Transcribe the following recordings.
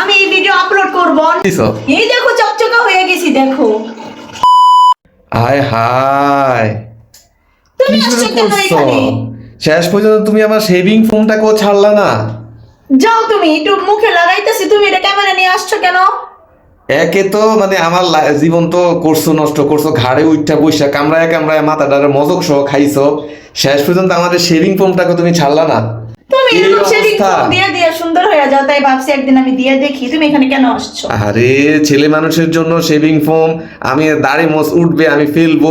আমি এই video upload করব। এই দেখো চকচকা হয়ে গেছি দেখো। হায় হায়। তুমি আসছো কেন এখানে? শেষ পর্যন্ত তুমি আমার শেভিং ফোমটাকেও ছাড়লা না। যাও তুমি একটু মুখে লাগাইতেছি। তুমি এটা ক্যামেরা নিয়ে আসছো কেন? একে তো মানে আমার জীবন তো করছ নষ্ট করছ ঘাড়ে উঠটা বৈশা কামড়ায় কামড়ায় মাথাটারে মজক সহ খাইছো। শেষ পর্যন্ত আমাদের শেভিং ফোমটাকে তুমি ছাড়লা না। তুমি এরকম। ফোম দিয়ে দিয়ে সুন্দর হয়ে যাও তাই ভাবছি একদিন আমি দিয়ে দেখি। তুমি এখানে কেন আসছো? আরে ছেলে মানুষের জন্য শেভিং ফোম আমি দাড়ি উঠবে আমি ফেলব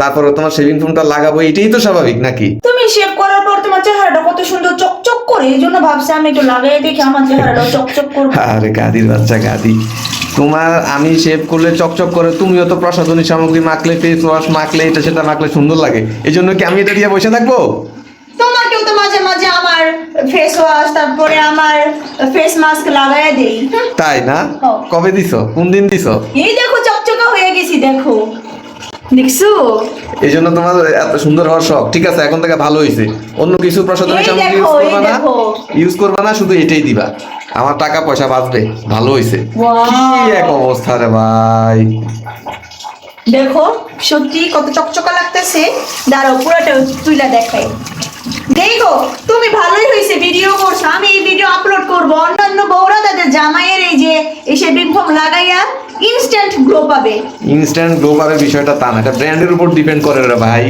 তারপরে তোমার শেভিং ফোমটা লাগাবো এটাই তো স্বাভাবিক নাকি? তুমি শেভ করার পর তোমার চেহারাটা কত সুন্দর চকচক করে এই জন্য ভাবছি আমি একটু লাগাই দেখি আমার চেহারাটা চকচক করবে। আরে গাদির বাচ্চা গাদি। তোমার আমি শেভ করলে চকচক করে তুমিও তো প্রসাধনী সামগ্রী মাখলে ফেস ওয়াশ মাখলে এটা সেটা মাখলে সুন্দর লাগে। এই জন্য কি আমি এটা দিয়ে বসে থাকব? মাঝে মাঝে আমার ফেস ওয়াশ তারপরে আমার ফেস মাস্ক দেই। তাই না। কবে দিছো? কোন দিন দিছো? এই দেখো চকচকা হয়ে গেছি দেখো। দেখছ? এই জন্য তোমার এত সুন্দর হওয়ার শখ। ঠিক আছে এখন থেকে ভালো হয়েছে অন্য কিছু প্রসাধনী সামগ্রী ইউজ করবা না? ইউজ করবা না শুধু এটাই দিবা। আমার টাকা পয়সা বাঁচবে। ভালো হয়েছে কি এক অবস্থা রে ভাই। দেখো সত্যি কত চকচকা লাগতেছে। দাঁড়াও পুরোটা তুইলা দেখাই। দেখো তুমি ভালোই হয়েছে ভিডিও করছ। আমি এই ভিডিও আপলোড করব। অন্যান্য বউরা তাদের জামাইয়ের এই যে এই শেভিং লাগাইয়া ইনস্ট্যান্ট গ্লো পাবে। ইনস্ট্যান্ট গ্লো পাবের বিষয়টা তা না এটা ব্র্যান্ডের উপর ডিপেন্ড করে রে ভাই।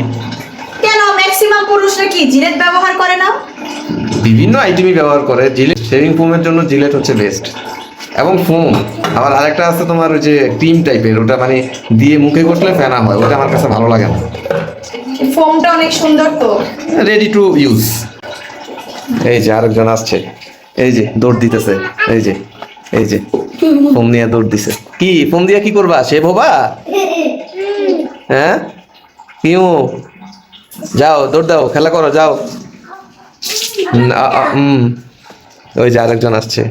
কেন ম্যাক্সিমাম পুরুষরা কি জিলেট ব্যবহার করে না? বিভিন্ন আইটেমই ব্যবহার করে জিলেট শেভিং ফোমের জন্য জিলেট হচ্ছে বেস্ট এবং ফোম আবার আরেকটা আছে তোমার ওই যে ক্রিম টাইপের ওটা মানে দিয়ে মুখে ঘষলে ফেনা হয় ওটা আমার কাছে ভালো লাগে না। ফোমটা অনেক সুন্দর তো। রেডি টু ইউজ এই যে আরেকজন আসছে। এই যে, দৌড় দিতেছে। এই যে এই যে, ফোন নিয়ে দৌড় দিছে। কি, ফোন দিয়ে কি করবা? সে ভোবা? হ্যাঁ? কিউ যাও, দৌড় দাও, খেলা করো, যাও। ওই যে আরেকজন আসছে।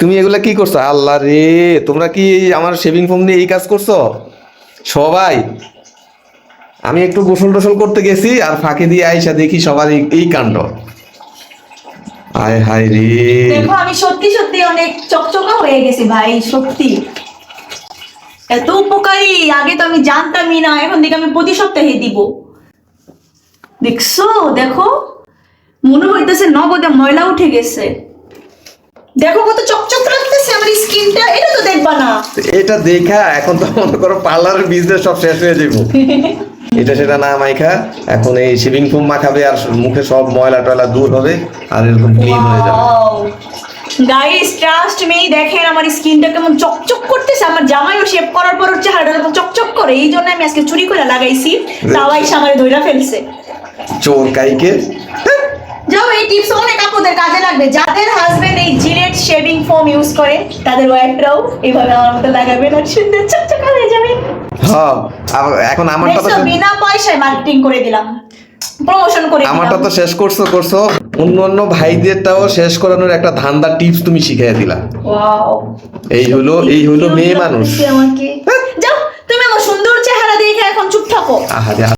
তুমি এগুলা কি করছ? আল্লাহ রে, তোমরা কি আমার শেভিং ফোম নিয়ে এই কাজ করছ? সবাই আমি একটু গোসল টোসল করতে গেছি আর ফাঁকে দিয়ে আইসা দেখি সবার এই- কাণ্ড। আয় হায় রে। দেখো আমি সত্যি সত্যি অনেক চকচকা হয়ে গেছি ভাই সত্যি। এত উপকারী আগে তো আমি জানতামই না এখন আমি প্রতি সপ্তাহে দিব। দেখছ দেখো মনে হইতেছে নগদে ময়লা উঠে গেছে। দেখো কত চকচক লাগতেছে আমার স্কিনটা এটা তো দেখবা না। এটা দেখা এখন তো মনে করো পার্লারের বিজনেস সব শেষ হয়ে যাব এটা সেটা না মাইখা এখন এই শেভিং ফুম মাখাবে আর মুখে সব ময়লা টয়লা দূর হবে আর এরকম ক্লিন হয়ে যাবে। গাইস ট্রাস্ট মি দেখেন আমার স্কিনটা কেমন চকচক করতেছে আমার জামাইও শেভ করার পর হচ্ছে হাড়টা এরকম চকচক করে এই জন্য আমি আজকে চুরি করে লাগাইছি তাও আইসা আমার ধইরা ফেলছে। চোর কাইকে এই টিপস অনেক আপুদের কাজে লাগবে। যাদের হাজবেন্ড এই জিলেট শেভিং ফোম ইউজ করে তাদের ওয়াইফরাও এইভাবে আমার মতো লাগাবেন আর সুন্দর চকচকা হয়ে যাবে। হ্যাঁ এখন তো দেখছ, বিনা পয়সায় মার্কেটিং করে দিলাম। প্রমোশন করে আমারটা তো শেষ করছ করছ। অন্য অন্য ভাইদেরটাও শেষ করানোর একটা ধান্দা টিপস তুমি শিখিয়ে দিলা। ওয়াও এই হলো এই হলো মেয়ে মানুষ। আমাকে। যাও তুমি আমার সুন্দর চেহারা দেখে এখন চুপ থাকো। আহা